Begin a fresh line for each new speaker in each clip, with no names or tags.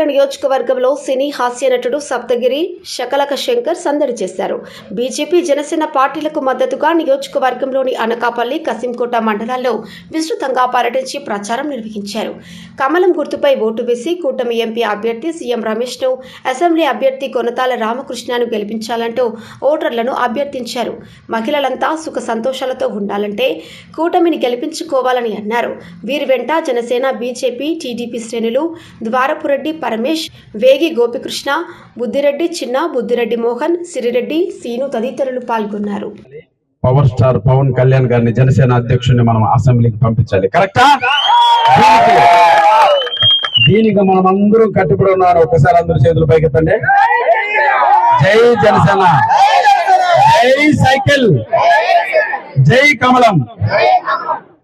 అనకాపల్లి నియోజకవర్గంలో సినీ హాస్య నటుడు సప్తగిరి శకలక శంకర్ సందడి చేశారు. బీజేపీ జనసేన పార్టీలకు మద్దతుగా నియోజకవర్గంలోని అనకాపల్లి కసింకోట మండలాల్లో విస్తృతంగా పర్యటించి ప్రచారం నిర్వహించారు. కమలం గుర్తుపై ఓటు వేసి కూటమి ఎంపీ అభ్యర్థి సీఎం రమేష్ను అసెంబ్లీ అభ్యర్థి కొనతాల రామకృష్ణను గెలిపించాలంటూ ఓటర్లను అభ్యర్థించారు. మహిళలంతా సుఖ సంతోషాలతో ఉండాలంటే కూటమిని గెలిపించుకోవాలని అన్నారు. వీరి వెంట జనసేన బీజేపీ టీడీపీ శ్రేణులు ద్వారపురెడ్డి పరమేష్ వేగి గోపికృష్ణ బుద్దిరెడ్డి చిన్న బుద్దిరెడ్డి మోహన్ సిరిరెడ్డి సీను తదితరులు పాల్గొన్నారు.
పవర్ స్టార్ పవన్ కళ్యాణ్ గారిని జనసేన అధ్యక్షుడిని మనం అసెంబ్లీకి పంపించాలి. కరెక్టా? దీనికి దీనికి మనం అందరూ కట్టుబడి ఉన్నారు. ఒకసారి అందరూ చేతులు పైకెత్తండి జై జనసేన. జై సైకిల్. జై కమలం.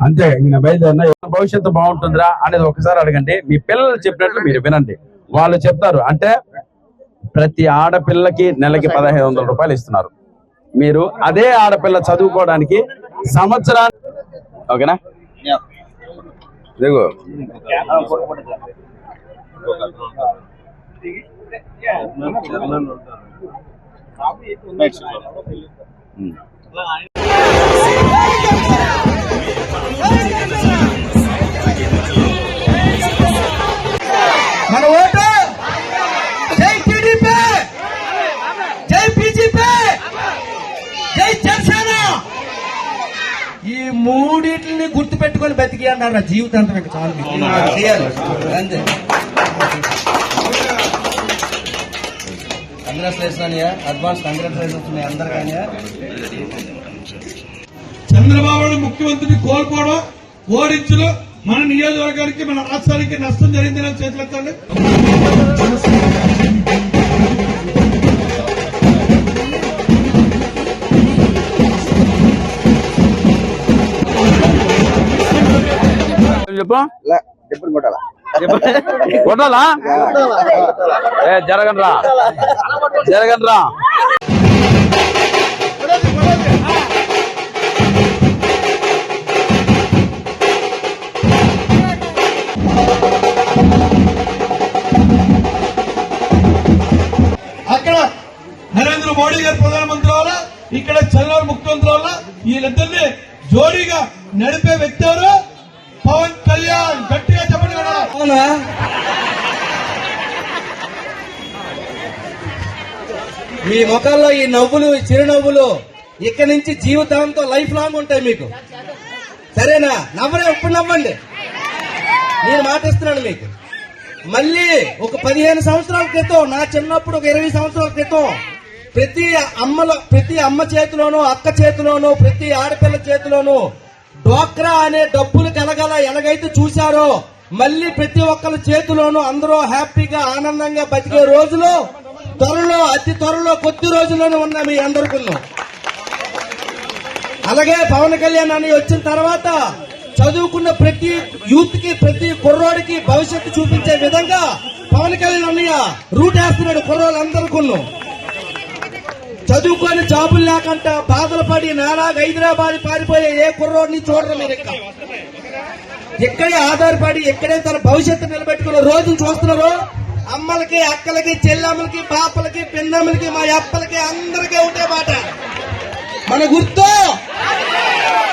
అంతే నేను బయలుదేరిన భవిష్యత్తు బాగుంటుందిరా అనేది ఒకసారి అడగండి. మీ పిల్లలు చెప్పినట్లు మీరు వినండి. వాళ్ళు చెప్తారు. అంటే ప్రతి ఆడపిల్లకి నెలకి పదహైదు వందల రూపాయలు ఇస్తున్నారు. మీరు అదే ఆడపిల్ల చదువుకోవడానికి సంవత్సరానికి ఓకేనా.
మన ఓటు జై టీడీపీ జై బీజేపీ జై జనసేన ఈ మూడింటిని గుర్తు పెట్టుకొని బతికి అన్నారు నా జీవితాంతం ఇంకా చాలు మీకు. చేయాలి. అంతే. కంగ్రాచులేషన్ అనియా అడ్వాన్స్ అందరికీ
చంద్రబాబు ముఖ్యమంత్రిని కోల్పోవడం ఓడించడం మన నియోజకవర్గానికి మన రాష్ట్రానికి నష్టం జరిగిందని చేతులెత్తండి.
చెప్పు. కొట్టాలా? ఏ జరగండి రా. జరగండి రా.
అక్కడ నరేంద్ర మోడీ గారు ప్రధానమంత్రి వల్ల ఇక్కడ చంద్రబాబు ముఖ్యమంత్రి వల్ల వీళ్ళిద్దరిని జోడీగా నడిపే వ్యక్తి ఎవరు? పవన్ కళ్యాణ్ గట్టిగా చెప్పండి కదా.
అవునా? మీ ముఖాల్లో ఈ నవ్వులు ఈ చిరునవ్వులు ఇక్కడి నుంచి జీవితాంతం లైఫ్ లాంగ్ ఉంటాయి మీకు. సరేనా? నవ్వరే ఇప్పుడు నవ్వండి. నేను మాటిస్తున్నాను మీకు. మళ్ళీ ఒక పదిహేను సంవత్సరాల క్రితం నా చిన్నప్పుడు ఒక ఇరవై సంవత్సరాల క్రితం ప్రతి అమ్మల ప్రతి అమ్మ చేతిలోనూ అక్క చేతిలోనూ ప్రతి ఆడపిల్ల చేతిలోనూ డ్వాక్రా అనే డబ్బులు కలగల ఎలాగైతే చూశారో మళ్ళీ ప్రతి ఒక్కరి చేతిలోనూ అందరూ హ్యాపీగా ఆనందంగా బతికే రోజులు త్వరలో అతి త్వరలో కొద్ది రోజుల్లోనే ఉన్న మీ అందరికీ అలాగే పవన్ కళ్యాణ్ అని వచ్చిన తర్వాత చదువుకున్న ప్రతి యూత్కి ప్రతి కుర్రోడికి భవిష్యత్తు చూపించే విధంగా పవన్ కళ్యాణ్ అన్నయ్య రూట్ వేస్తున్నాడు కుర్రోళ్ళందరికీ చదువుకొని జాబులు లేకుండా బాధలు పడి నాలాగా హైదరాబాద్ పారిపోయే ఏ కుర్రోడిని చూడరు మీరు ఇక్కడ. ఎక్కడే ఆధారపడి ఎక్కడే తన భవిష్యత్తు నిలబెట్టుకున్న రోజులు చూస్తున్నారు. అమ్మలకి అక్కలకి చెల్లమ్మలకి పాపలకి పిన్నమ్మలకి మా అప్పలకి అందరికీ ఉంటే మాట. మన గుర్తు.